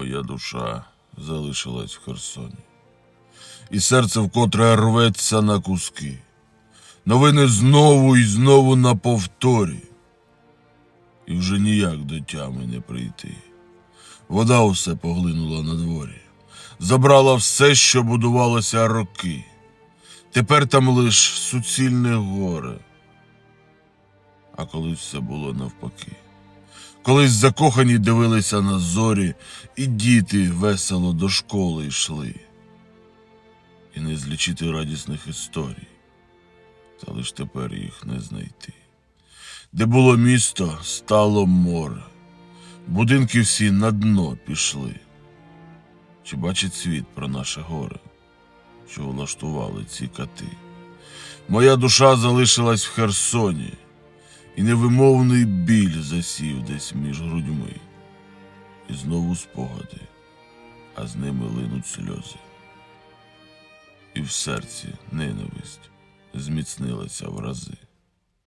Моя душа залишилась в Херсоні. І серце вкотре рветься на куски. Новини знову і знову на повторі. І вже ніяк до тями не прийти. Вода усе поглинула на дворі, забрала все, що будувалося роки. Тепер там лиш суцільне горе. А колись все було навпаки. Колись закохані дивилися на зорі, і діти весело до школи йшли. І не злічити радісних історій, та лиш тепер їх не знайти. Де було місто, стало море, будинки всі на дно пішли. Чи бачить світ про наше горе, що влаштували ці кати? Моя душа залишилась в Херсоні, і невимовний біль засів десь між грудьми. І знову спогади, а з ними линуть сльози. І в серці ненависть зміцнилася в рази.